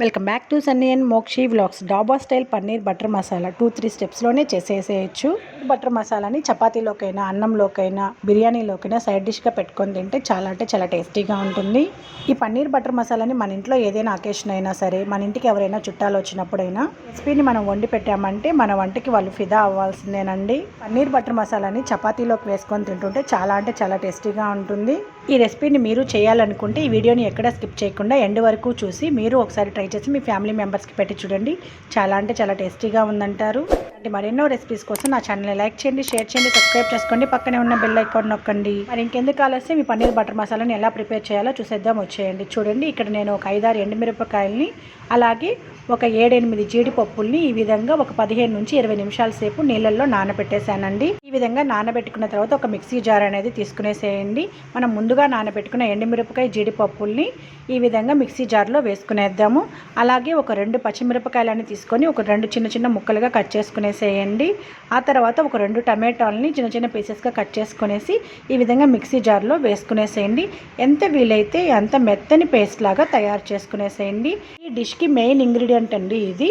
Welcome back to Sunny and Mokshi vlogs. Dhaba style paneer butter masala two three స్టెప్స్లోనే చేసేసేయచ్చు. Butter మసాలాని చపాతీలోకైనా అన్నంలోకైనా బిర్యానీలోకైనా side డిష్గా పెట్టుకొని తింటే చాలా అంటే చాలా టేస్టీగా ఉంటుంది. ఈ పన్నీర్ బటర్ మసాలాని మన ఇంట్లో ఏదైనా అకేషన్ అయినా సరే మన ఇంటికి ఎవరైనా చుట్టాలు వచ్చినప్పుడైనా రెసిపీని మనం వండి పెట్టామంటే మన వంటకి వాళ్ళు ఫిదా అవ్వాల్సిందేనండి. పన్నీర్ బటర్ మసాలాని చపాతీలోకి వేసుకొని తింటుంటే చాలా అంటే చాలా టేస్టీగా ఉంటుంది. ఈ రెసిపీని మీరు చేయాలనుకుంటే ఈ వీడియోని ఎక్కడ స్కిప్ చేయకుండా ఎండ్ వరకు చూసి మీరు ఒకసారి ట్రై చేసి మీ ఫ్యామిలీ మెంబర్స్కి పెట్టి చూడండి. చాలా అంటే చాలా టేస్టీగా ఉందంటారు. ఇలాంటి మరెన్నో రెసిపీస్ కోసం నా ఛానల్ని లైక్ చేయండి షేర్ చేయండి సబ్స్క్రైబ్ చేసుకోండి. పక్కనే ఉన్న బెల్ ఐకాన్ నొక్కండి. మరి ఇంకెందుకు ఆలస్యం? మీ పన్నీర్ బటర్ మసాలాని ఎలా ప్రిపేర్ చేయాలో చూసేద్దాం వచ్చేయండి. చూడండి ఇక్కడ నేను ఒక ఐదారు ఎండుమిరపకాయలని అలాగే ఒక ఏడెనిమిది జీడిపప్పుల్ని ఈ విధంగా ఒక పదిహేను నుంచి ఇరవై నిమిషాల సేపు నీళ్ళల్లో నానబెట్టేశానండి. ఈ విధంగా నానబెట్టుకున్న తర్వాత ఒక మిక్సీ జార్ అనేది తీసుకునేసేయండి. మనం ముందుగా నానబెట్టుకున్న ఎండుమిరపకాయ జీడిపప్పుల్ని ఈ విధంగా మిక్సీ జార్లో వేసుకునేద్దాము. అలాగే ఒక రెండు పచ్చిమిరపకాయలని తీసుకొని ఒక రెండు చిన్న చిన్న ముక్కలుగా కట్ చేసుకునేసేయండి ఆ తర్వాత ఒక రెండు టమాటాలని చిన్న చిన్న పీసెస్గా కట్ చేసుకునేసి ఈ విధంగా మిక్సీ జార్లో వేసుకునేసేయండి. ఎంత వీలైతే అంత మెత్తని పేస్ట్ లాగా తయారు చేసుకునేసేయండి. ఈ డిష్కి మెయిన్ ఇంగ్రీడియంట్ అండి ఇది.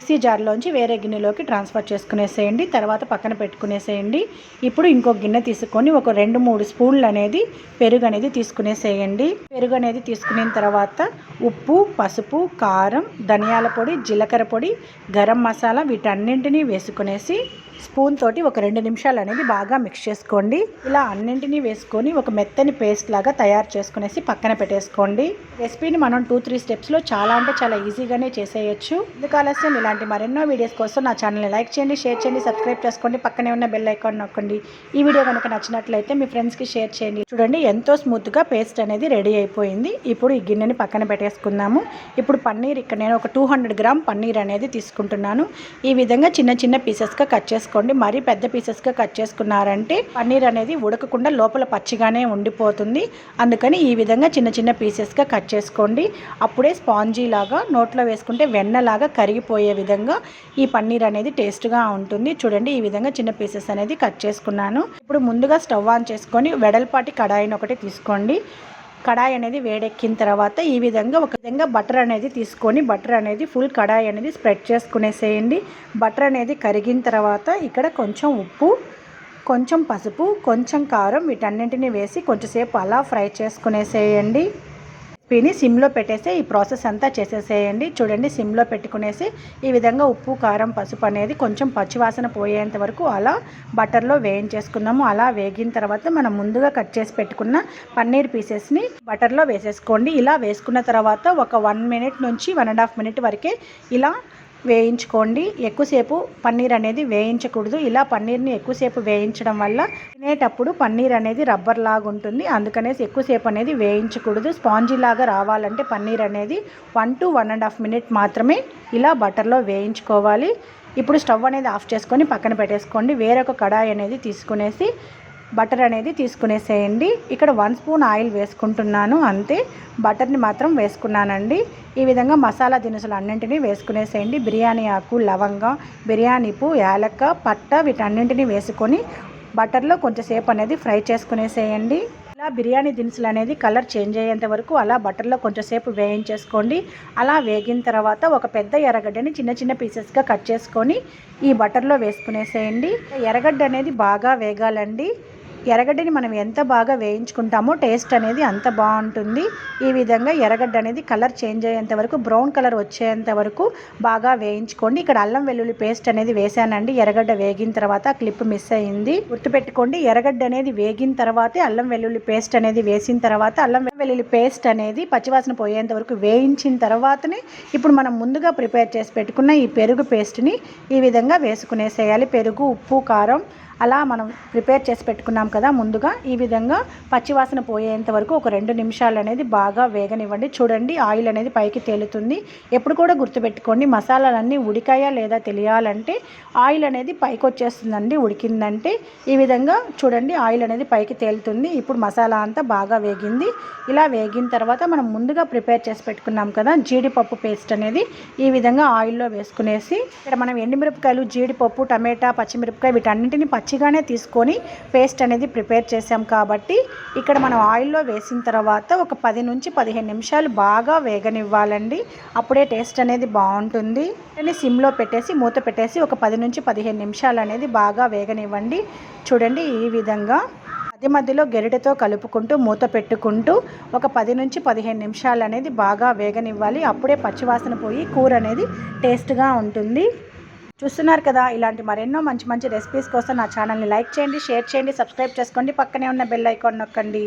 మిక్సీ జార్లోంచి వేరే గిన్నెలోకి ట్రాన్స్ఫర్ చేసుకునేసేయండి తర్వాత పక్కన పెట్టుకునేసేయండి. ఇప్పుడు ఇంకో గిన్నె తీసుకొని ఒక రెండు మూడు స్పూన్లు అనేది పెరుగు అనేది తీసుకునేసేయండి. పెరుగు అనేది తీసుకున్న తర్వాత ఉప్పు పసుపు కారం ధనియాల పొడి జీలకర్ర పొడి గరం మసాలా వీటన్నింటినీ వేసుకునేసి స్పూన్ తోటి ఒక రెండు నిమిషాలు అనేది బాగా మిక్స్ చేసుకోండి. ఇలా అన్నింటినీ వేసుకొని ఒక మెత్తని పేస్ట్ లాగా తయారు చేసుకునేసి పక్కన పెట్టేసుకోండి. రెసిపీని మనం టూ త్రీ స్టెప్స్లో చాలా అంటే చాలా ఈజీగానే చేసేయచ్చు. ఎందుకు ఆలస్యం ఇలాంటి మరెన్నో వీడియోస్ కోసం నా ఛానల్ని లైక్ చేయండి షేర్ చేయండి సబ్స్క్రైబ్ చేసుకోండి. పక్కనే ఉన్న బెల్ ఐకాన్ నొక్కండి. ఈ వీడియో కనుక నచ్చినట్లయితే మీ ఫ్రెండ్స్కి షేర్ చేయండి. చూడండి ఎంతో స్మూత్గా పేస్ట్ అనేది రెడీ అయిపోయింది. ఇప్పుడు ఈ గిన్నెని పక్కన పెట్టేసుకుందాము. ఇప్పుడు పన్నీర్ ఇక్కడ నేను ఒక టూ హండ్రెడ్ గ్రామ్ పన్నీర్ అనేది తీసుకుంటున్నాను. ఈ విధంగా చిన్న చిన్న పీసెస్గా కట్ చేసుకోండి. మరీ పెద్ద పీసెస్గా కట్ చేసుకున్నారంటే పన్నీర్ అనేది ఉడకకుండా లోపల పచ్చిగానే ఉండిపోతుంది. అందుకని ఈ విధంగా చిన్న చిన్న పీసెస్గా కట్ చేసుకోండి. అప్పుడే స్పాంజీ లాగా నోట్లో వేసుకుంటే వెన్నలాగా కరిగిపోయే విధంగా ఈ పన్నీర్ అనేది టేస్ట్గా ఉంటుంది. చూడండి ఈ విధంగా చిన్న పీసెస్ అనేది కట్ చేసుకున్నాను. ఇప్పుడు ముందుగా స్టవ్ ఆన్ చేసుకొని వెడల్పాటి కడాయిని ఒకటి తీసుకోండి. కడాయి అనేది వేడెక్కిన తర్వాత ఈ విధంగా ఒక విధంగా బటర్ అనేది తీసుకొని బటర్ అనేది ఫుల్ కడాయి అనేది స్ప్రెడ్ చేసుకునేసేయండి. బటర్ అనేది కరిగిన తర్వాత ఇక్కడ కొంచెం ఉప్పు కొంచెం పసుపు కొంచెం కారం వీటన్నింటిని వేసి కొంచెంసేపు అలా ఫ్రై చేసుకునేసేయండి. పిని సిమ్లో పెట్టేసి ఈ ప్రాసెస్ అంతా చేసేసేయండి. చూడండి సిమ్లో పెట్టుకునేసి ఈ విధంగా ఉప్పు కారం పసుపు అనేది కొంచెం పచ్చివాసన పోయేంత వరకు అలా బటర్లో వేయించేసుకున్నాము. అలా వేగిన తర్వాత మనం ముందుగా కట్ చేసి పెట్టుకున్న పన్నీర్ పీసెస్ని బటర్లో వేసేసుకోండి. ఇలా వేసుకున్న తర్వాత ఒక వన్ మినిట్ నుంచి వన్ అండ్ హాఫ్ మినిట్ వరకే ఇలా వేయించుకోండి. ఎక్కువసేపు పన్నీర్ అనేది వేయించకూడదు. ఇలా పన్నీర్ని ఎక్కువసేపు వేయించడం వల్ల తినేటప్పుడు పన్నీర్ అనేది రబ్బర్ లాగా ఉంటుంది. అందుకనేసి ఎక్కువసేపు అనేది వేయించకూడదు. స్పాంజీ లాగా రావాలంటే పన్నీర్ అనేది one two one and half minute మాత్రమే ఇలా బటర్లో వేయించుకోవాలి. ఇప్పుడు స్టవ్ అనేది ఆఫ్ చేసుకొని పక్కన పెట్టేసుకోండి. వేరొక కడాయి అనేది తీసుకునేసి బటర్ అనేది తీసుకునేసేయండి. ఇక్కడ వన్ స్పూన్ ఆయిల్ వేసుకుంటున్నాను అంతే. బటర్ని మాత్రం వేసుకున్నానండి. ఈ విధంగా మసాలా దినుసులు అన్నింటినీ వేసుకునేసేయండి. బిర్యానీ ఆకు లవంగం బిర్యానీ పువ్వు యాలక్క పట్ట వీటన్నింటినీ వేసుకొని బటర్లో కొంచెంసేపు అనేది ఫ్రై చేసుకునేసేయండి. ఇలా బిర్యానీ దినుసులు అనేది కలర్ చేంజ్ అయ్యేంత వరకు అలా బటర్లో కొంచెంసేపు వేయించేసుకోండి. అలా వేగిన తర్వాత ఒక పెద్ద ఎర్రగడ్డని చిన్న చిన్న పీసెస్గా కట్ చేసుకొని ఈ బటర్లో వేసుకునేసేయండి. ఎర్రగడ్డ అనేది బాగా వేగాలండి. ఎర్రగడ్డని మనం ఎంత బాగా వేయించుకుంటామో టేస్ట్ అనేది అంత బాగుంటుంది. ఈ విధంగా ఎర్రగడ్డ అనేది కలర్ చేంజ్ అయ్యేంత వరకు బ్రౌన్ కలర్ వచ్చేంత వరకు బాగా వేయించుకోండి. ఇక్కడ అల్లం వెల్లుల్లి పేస్ట్ అనేది వేసానండి. ఎర్రగడ్డ వేగిన తర్వాత క్లిప్ మిస్ అయింది గుర్తుపెట్టుకోండి ఎర్రగడ్డ అనేది వేగిన తర్వాతే అల్లం వెల్లుల్లి పేస్ట్ అనేది వేసిన తర్వాత అల్లం వెల్లుల్లి పేస్ట్ అనేది పచ్చివాసన పోయేంత వరకు వేయించిన తర్వాతనే ఇప్పుడు మనం ముందుగా ప్రిపేర్ చేసి పెట్టుకున్న ఈ పెరుగు పేస్ట్ని ఈ విధంగా వేసుకునేసేయాలి. పెరుగు ఉప్పు కారం అలా మనం ప్రిపేర్ చేసి పెట్టుకున్నాం కదా ముందుగా ఈ విధంగా పచ్చివాసన పోయేంత వరకు ఒక రెండు నిమిషాలు అనేది బాగా వేగనివ్వండి. చూడండి ఆయిల్ అనేది పైకి తేలుతుంది. ఎప్పుడు కూడా గుర్తుపెట్టుకోండి మసాలాలన్నీ ఉడికాయా లేదా తెలియాలంటే ఆయిల్ అనేది పైకి వచ్చేస్తుందండి ఉడికిందంటే. ఈ విధంగా చూడండి ఆయిల్ అనేది పైకి తేలుతుంది. ఇప్పుడు మసాలా అంతా బాగా వేగింది. ఇలా వేగిన తర్వాత మనం ముందుగా ప్రిపేర్ చేసి పెట్టుకున్నాం కదా జీడిపప్పు పేస్ట్ అనేది ఈ విధంగా ఆయిల్లో వేసుకునేసి ఇక్కడ మనం ఎండుమిరపకాయలు జీడిపప్పు టమాటా పచ్చిమిరపకాయ వీటన్నింటిని పచ్చి పచ్చిగానే తీసుకొని పేస్ట్ అనేది ప్రిపేర్ చేసాం కాబట్టి ఇక్కడ మనం ఆయిల్లో వేసిన తర్వాత ఒక పది నుంచి పదిహేను నిమిషాలు బాగా వేగనివ్వాలండి. అప్పుడే టేస్ట్ అనేది బాగుంటుంది. అని సిమ్లో పెట్టేసి మూత పెట్టేసి ఒక పది నుంచి పదిహేను నిమిషాలు అనేది బాగా వేగనివ్వండి. చూడండి ఈ విధంగా మధ్య మధ్యలో గెరిటతో కలుపుకుంటూ మూత పెట్టుకుంటూ ఒక పది నుంచి పదిహేను నిమిషాలు అనేది బాగా వేగనివ్వాలి. అప్పుడే పచ్చివాసన పోయి కూర అనేది టేస్ట్గా ఉంటుంది. చూస్తున్నారు కదా ఇలాంటి మరెన్నో మంచి మంచి రెసిపీస్ కోసం నా ఛానల్ని లైక్ చేయండి షేర్ చేయండి సబ్స్క్రైబ్ చేసుకోండి. పక్కనే ఉన్న బెల్ ఐకాన్ నొక్కండి.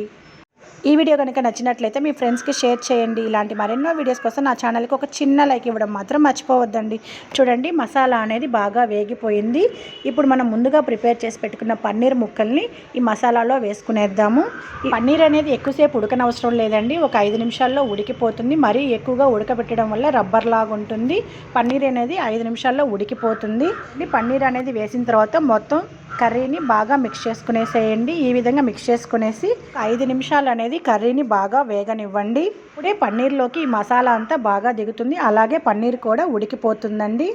ఈ వీడియో కనుక నచ్చినట్లయితే మీ ఫ్రెండ్స్కి షేర్ చేయండి. ఇలాంటి మరెన్నో వీడియోస్ కోసం నా ఛానల్కి ఒక చిన్న లైక్ ఇవ్వడం మాత్రం మర్చిపోవద్దండి. చూడండి మసాలా అనేది బాగా వేగిపోయింది. ఇప్పుడు మనం ముందుగా ప్రిపేర్ చేసి పెట్టుకున్న పన్నీర్ ముక్కల్ని ఈ మసాలాలో వేసుకునేద్దాము. ఈ పన్నీర్ అనేది ఎక్కువసేపు ఉడకనవసరం లేదండి. ఒక ఐదు నిమిషాల్లో ఉడికిపోతుంది. మరీ ఎక్కువగా ఉడకబెట్టడం వల్ల రబ్బర్ లాగా ఉంటుంది. పన్నీర్ అనేది ఐదు నిమిషాల్లో ఉడికిపోతుంది. పన్నీర్ అనేది వేసిన తర్వాత మొత్తం కర్రీని బాగా మిక్స్ చేసుకునేసేయండి. ఈ విధంగా మిక్స్ చేసుకునేసి ఐదు నిమిషాలు అనేది కర్రీని బాగా వేగనివ్వండి. ఇప్పుడే పన్నీర్లోకి ఈ మసాలా అంతా బాగా దిగుతుంది. అలాగే పన్నీర్ కూడా ఉడికిపోతుందండి.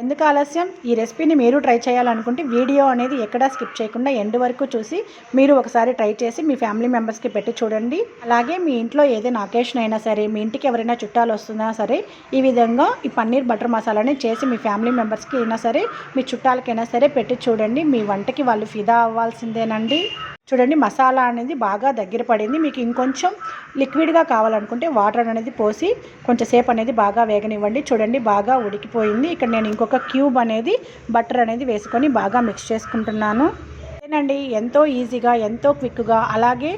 ఎందుకు ఆలస్యం? ఈ రెసిపీని మీరు ట్రై చేయాలనుకుంటే వీడియో అనేది ఎక్కడా స్కిప్ చేయకుండా ఎండ్ వరకు చూసి మీరు ఒకసారి ట్రై చేసి మీ ఫ్యామిలీ మెంబర్స్కి పెట్టి చూడండి. అలాగే మీ ఇంట్లో ఏదైనా అకేషన్ అయినా సరే మీ ఇంటికి ఎవరైనా చుట్టాలు వస్తున్నా సరే ఈ విధంగా ఈ పన్నీర్ బటర్ మసాలాని చేసి మీ ఫ్యామిలీ మెంబర్స్కి అయినా సరే మీ చుట్టాలకైనా సరే పెట్టి చూడండి. మీ వంటకి వాళ్ళు ఫిదా అవ్వాల్సిందేనండి. చూడండి మసాలా అనేది బాగా దగ్గర పడింది. మీకు ఇంకొంచెం లిక్విడ్గా కావాలనుకుంటే వాటర్ అనేది పోసి కొంచెం సేపు అనేది బాగా వేగనివ్వండి. చూడండి బాగా ఉడికిపోయింది. ఇక్కడ నేను ఇంకొక క్యూబ్ అనేది బటర్ అనేది వేసుకొని బాగా మిక్స్ చేసుకుంటున్నాను. ఏనండి ఎంతో ఈజీగా ఎంతో క్విక్గా అలాగే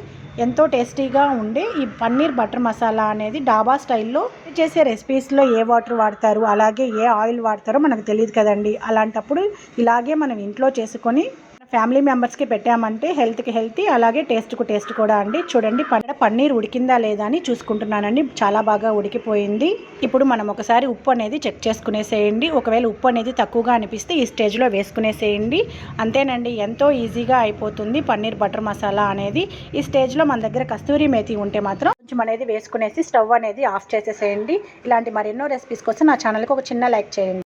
ఎంతో టేస్టీగా ఉండే ఈ పన్నీర్ బటర్ మసాలా అనేది డాబా స్టైల్లో చేసే రెసిపీస్లో ఏ వాటర్ వాడతారు అలాగే ఏ ఆయిల్ వాడతారో మనకు తెలియదు కదండి. అలాంటప్పుడు ఇలాగే మనం ఇంట్లో చేసుకొని ఫ్యామిలీ మెంబర్స్కి పెట్టామంటే హెల్త్కి హెల్తీ అలాగే టేస్ట్కు టేస్ట్ కూడా అండి. చూడండి పన్నీర్ పన్నీర్ ఉడికిందా లేదా అని చూసుకుంటున్నానండి. చాలా బాగా ఉడికిపోయింది. ఇప్పుడు మనం ఒకసారి ఉప్పు అనేది చెక్ చేసుకునేసేయండి. ఒకవేళ ఉప్పు అనేది తక్కువగా అనిపిస్తే ఈ స్టేజ్లో వేసుకునేసేయండి. అంతేనండి ఎంతో ఈజీగా అయిపోతుంది పన్నీర్ బటర్ మసాలా అనేది. ఈ స్టేజ్లో మన దగ్గర కస్తూరి మేతి ఉంటే మాత్రం కొంచెం అనేది వేసుకునేసి స్టవ్ అనేది ఆఫ్ చేసేసేయండి. ఇలాంటి మరెన్నో రెసిపీస్ కోసం నా ఛానల్కి ఒక చిన్న లైక్ చేయండి.